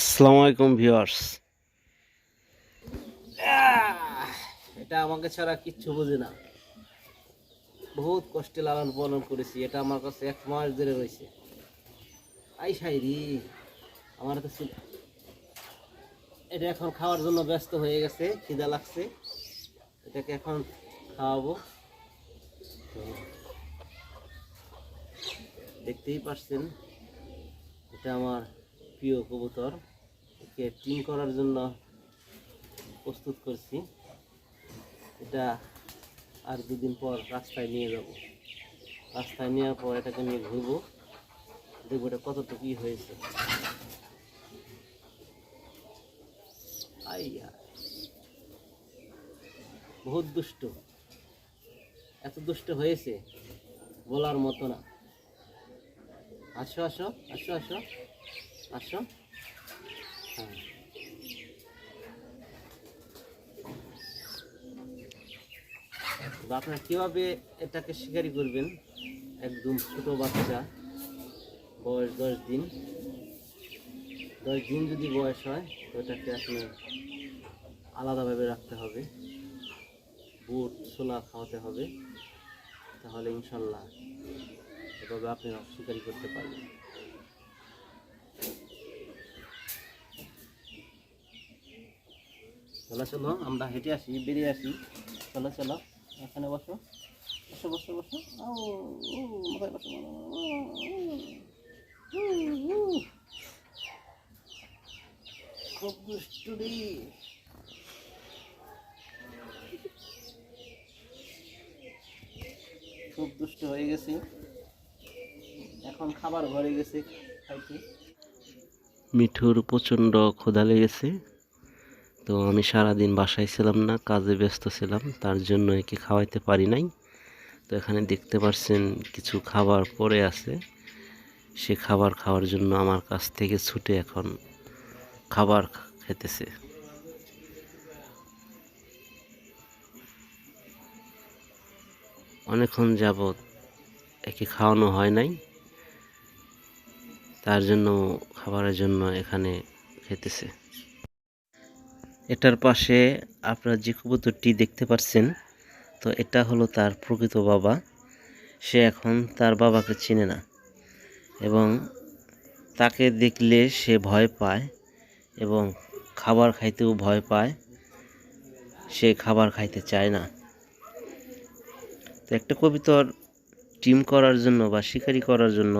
আসসালামু আলাইকুম ভিউয়ার্স। এটা আমাকে ছাড়া কিচ্ছু বোঝে না। বহুত কষ্টে লালন পালন করেছি, এটা আমার কাছে এক মাস ধরে রয়েছে। আই সাইরি আমার ছিল এটা এখন খাওয়ার জন্য ব্যস্ত হয়ে গেছে, খিদা লাগছে। এটাকে এখন খাওয়াবো। দেখতেই পারছেন, এটা আমার প্রিয় কবুতর। একে টিম করার জন্য প্রস্তুত করছি। এটা আর দুদিন পর রাস্তায় নিয়ে যাব। রাস্তায় নেওয়ার পর এটাকে নিয়ে ঘুরবো। দেখব এটা কতটুকু হয়েছে। বহুত দুষ্ট। এত দুষ্ট হয়েছে বলার মতো না। আসো আসো আসো আসো আসো। তো আপনারা কীভাবে এটাকে শিকারি করবেন? একদম ছোট বাচ্চা, বয়স দশ দিন। দশ দিন যদি বয়স হয়, তো এটাকে আপনি আলাদাভাবে রাখতে হবে। বুট, ছোলা খাওয়াতে হবে। তাহলে ইনশাল্লাহ এভাবে আপনি শিকারি করতে পারবেন। চলো চলো, আমরা হেঁটে আসি, বেরিয়ে আসি। চলো চলো, এখানে বসো। বসো বসো বসো। খুব দুষ্টু রে খুব দুষ্ট হয়ে গেছে। এখন খাবার ঘরে গেছে, খাইতে। মিঠুর প্রচণ্ড ক্ষুধা লেগেছে। তো আমি সারাদিন বাসায় ছিলাম না, কাজে ব্যস্ত ছিলাম, তার জন্য একে খাওয়াইতে পারি নাই। তো এখানে দেখতে পাচ্ছেন কিছু খাবার পড়ে আছে। সে খাবার খাওয়ার জন্য আমার কাছ থেকে ছুটে এখন খাবার খেতেছে। অনেকক্ষণ যাবৎ একে খাওয়ানো হয় নাই। তার জন্য খাবারের জন্য এখানে খেতেছে। এটার পাশে আপনারা যে কবুতরটি দেখতে পাচ্ছেন, তো এটা হলো তার প্রকৃত বাবা। সে এখন তার বাবাকে চিনে না এবং তাকে দেখলে সে ভয় পায় এবং খাবার খাইতেও ভয় পায়। সে খাবার খাইতে চায় না। তো একটা কবিতর টিম করার জন্য বা শিকারি করার জন্য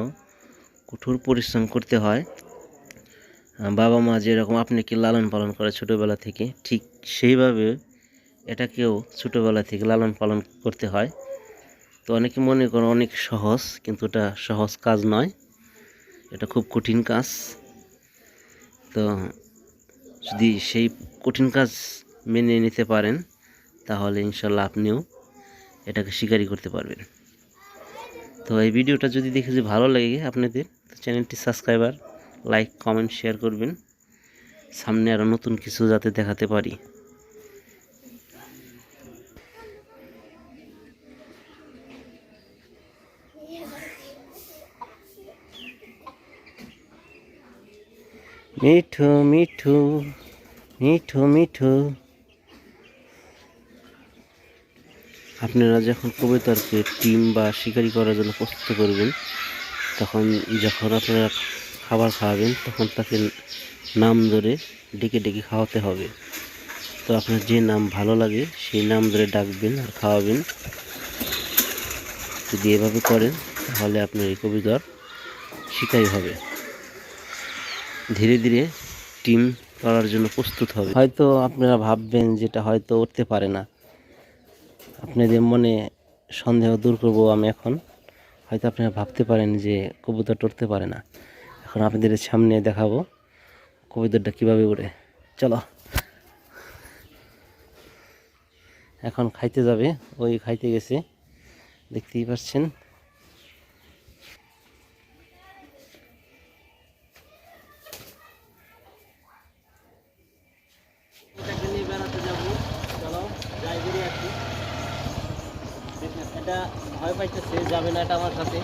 কঠোর পরিশ্রম করতে হয়। বাবা মা যেরকম আপনাকে লালন পালন করে ছোটোবেলা থেকে, ঠিক সেইভাবে এটাকেও ছোটোবেলা থেকে লালন পালন করতে হয়। তো অনেকে মনে করে অনেক সহজ, কিন্তু এটা সহজ কাজ নয়। এটা খুব কঠিন কাজ। তো যদি সেই কঠিন কাজ মেনে নিতে পারেন, তাহলে ইনশাল্লাহ আপনিও এটাকে স্বীকারই করতে পারবেন। তো এই ভিডিওটা যদি দেখে যে ভালো লাগে আপনাদের, তো চ্যানেলটি সাবস্ক্রাইবার লাইক কমেন্ট শেয়ার করবেন। সামনে আরও নতুন কিছু যাতে দেখাতে পারি। মিঠু মিঠু মিঠু মিঠু। আপনারা যখন কবিতারকে টিম বা শিকারি করার জন্য প্রস্তুত করবেন, তখন যখন আপনারা খাবার খাওয়াবেন, তখন তাকে নাম ধরে ডেকে ডেকে খাওয়াতে হবে। তো আপনার যে নাম ভালো লাগে, সেই নাম ধরে ডাকবেন আর খাওয়াবেন। যদি এভাবে করেন, তাহলে আপনার এই কবিতার শিকারি হবে। ধীরে ধীরে টিম করার জন্য প্রস্তুত হবে। হয়তো আপনারা ভাববেন যেটা হয়তো উঠতে পারে না। আপনাদের মনে সন্দেহ দূর করব আমি এখন। হয়তো আপনারা ভাবতে পারেন যে কবুতর উঠতে পারে না। এখন আপনাদের সামনে দেখাবো কবুতরটা কীভাবে উড়ে চলো। এখন খাইতে যাবে। ওই খাইতে গেছে। দেখতেই পাচ্ছেন। এটা ভয় পাইতেছে, যাবে না এটা আমার সাথে